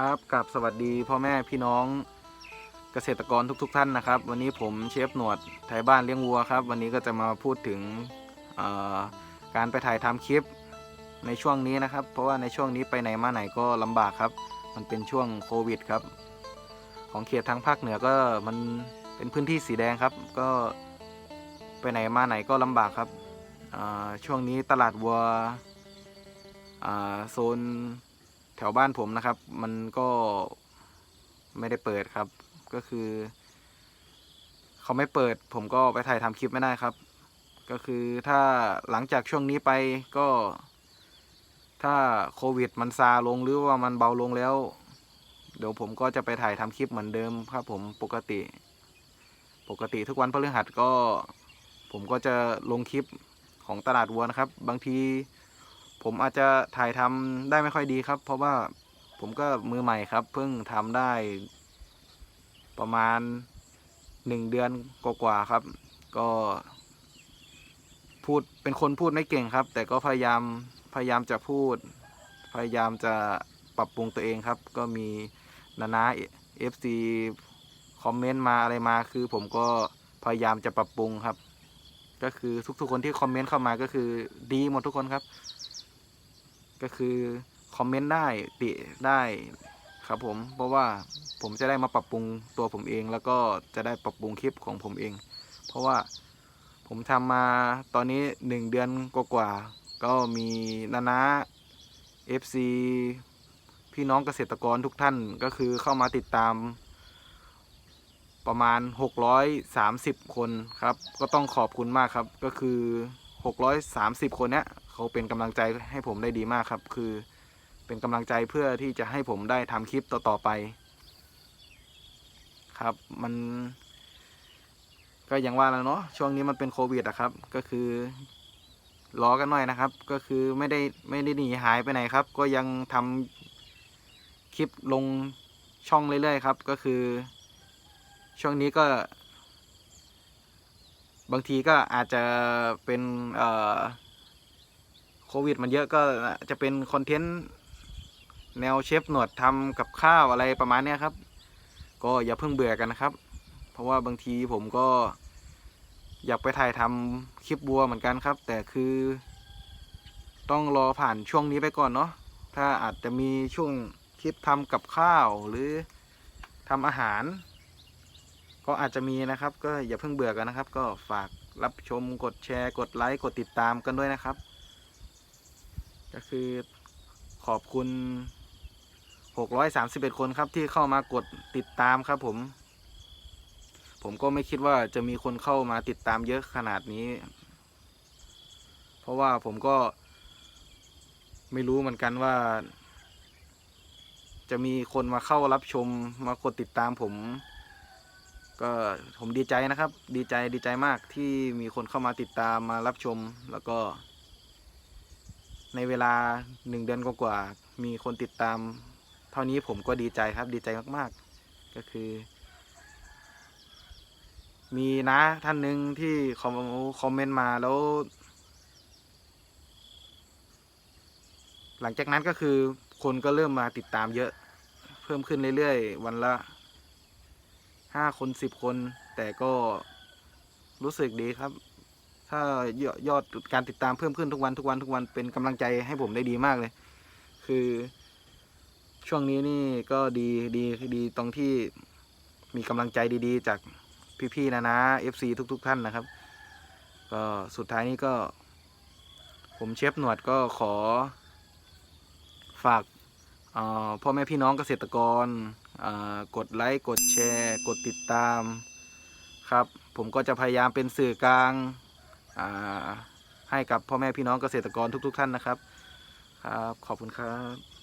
ครับกับสวัสดีพ่อแม่พี่น้องเกษตรกรทุก ๆ ท่านนะครับ วันนี้ผมเชฟหนวดไทยบ้านเลี้ยงวัวครับ วันนี้ก็จะมาพูดถึงการไปถ่ายทำคลิปในช่วงนี้นะครับ เพราะว่าในช่วงนี้ไปไหนมาไหนก็ลำบากครับ มันเป็นช่วงโควิดครับ ของเขตทางภาคเหนือก็มันเป็นพื้นที่สีแดงครับ ก็ไปไหนมาไหนก็ลำบากครับช่วงนี้ตลาดวัวโซน แถวบ้านผมนะครับ มันก็ไม่ได้เปิดครับ ก็คือ เขาไม่เปิด ผมก็ไปถ่ายทำคลิปไม่ได้ครับ ก็คือถ้าหลังจากช่วงนี้ไปก็ ถ้าโควิดมันซาลงหรือว่ามันเบาลงแล้ว เดี๋ยวผมก็จะไปถ่ายทำคลิปเหมือนเดิมครับผมปกติ ปกติทุกวันพฤหัสก็ ผมก็จะลงคลิปของตลาดวัวนะครับ บางที ผมอาจจะถ่ายทำได้ไม่ค่อยดีครับ เพราะว่าผมก็มือใหม่ครับ เพิ่งทำได้ ประมาณหนึ่งเดือนกว่าๆครับ ก็พูดเป็นคนพูดไม่เก่งครับ แต่ก็พยายามพยายามจะพูด พยายามจะปรับปรุงตัวเองครับ ก็มีนานาเอฟซีคอมเมนต์มาอะไรมาคือ ผมก็พยายามจะปรับปรุงครับ ก็คือทุกๆคนที่คอมเมนต์เข้ามาก็คือดีหมดทุกคนครับ ก็คือคอมเมนต์ได้ติได้ครับผม เพราะว่าผมจะได้มาปรับปรุงตัวผมเอง แล้วก็จะได้ปรับปรุงคลิปของผมเอง เพราะว่าผมทำมาตอนนี้หนึ่งเดือนกว่าๆก็มีนานา FC พี่น้องเกษตรกรทุกท่านก็คือเข้ามาติดตาม ประมาณ 630 คนครับ ก็ต้องขอบคุณมากครับก็คือ 630 คนเนี้ย เขาเป็นกำลังใจให้ผมได้ดีมากครับ คือเป็นกำลังใจเพื่อที่จะให้ผมได้ทำคลิปต่อๆไป ครับ มัน ก็อย่างว่าแล้วเนาะช่วงนี้มันเป็นโควิดอะครับ ก็คือรอกันหน่อยนะครับ ก็คือไม่ได้ไม่ได้หนีหายไปไหนครับ ก็ยังทำคลิปลงช่องเรื่อยๆครับ ก็คือ ช่วงนี้ก็ บางทีก็อาจจะเป็นเอ่อ ควิด มันเยอะก็จะเป็นคอนเทนต์แนวเชฟหนวดทำกับข้าวอะไรประมาณนี้ครับ ก็อย่าเพิ่งเบื่อกันนะครับ เพราะว่าบางทีผมก็อยากไปถ่ายทำคลิปบัวเหมือนกันครับ แต่คือ ต้องรอผ่านช่วงนี้ไปก่อนเนาะถ้าอาจจะมีช่วงคลิปทำกับข้าวหรือทำอาหาร ก็อาจจะมีนะครับ ก็อย่าเพิ่งเบื่อกันนะครับ ก็ฝากรับชมกดแชร์ กดไลค์กดติดตามกันด้วยนะครับ ก็คือขอบคุณ 631 คนครับที่เข้ามากดติดตามครับผม ผมก็ไม่คิดว่าจะมีคนเข้ามาติดตามเยอะขนาดนี้ เพราะว่าผมก็ไม่รู้เหมือนกันว่า จะมีคนมาเข้ารับชมมากดติดตามผม ก็ผมดีใจนะครับ ดีใจดีใจมากที่มีคนเข้ามาติดตามมารับชมแล้วก็ ในเวลาหนึ่งเดือนกว่าๆมีคนติดตาม เท่านี้ผมก็ดีใจครับดีใจมากๆ ก็คือ มีนะท่านหนึ่งที่คอมคอมเมนต์มาแล้ว หลังจากนั้นก็คือคนก็เริ่มมาติดตามเยอะ เพิ่มขึ้นเรื่อยๆ วันละห้าคนสิบคน แต่ก็รู้สึกดีครับ ถ้ายอดยอดการติดตามเพิ่มขึ้นทุกวันทุกวันทุกวันเป็นกำลังใจให้ผมได้ดีมากเลย คือ ช่วงนี้นี่ก็ดีดีดีตรงที่มีกำลังใจดีๆ จากพี่ๆนะนะ FC ทุก ๆ ท่านนะครับ ก็สุดท้ายนี้ก็ ผมเชฟหนวดก็ขอ ฝากพ่อแม่พี่น้องเกษตรกรกดไลค์กดแชร์ กดติดตามครับ ผมก็จะพยายามเป็นสื่อกลาง ให้กับพ่อแม่พี่น้องเกษตรกรทุก ๆ ท่านนะครับ ครับ ขอบคุณครับ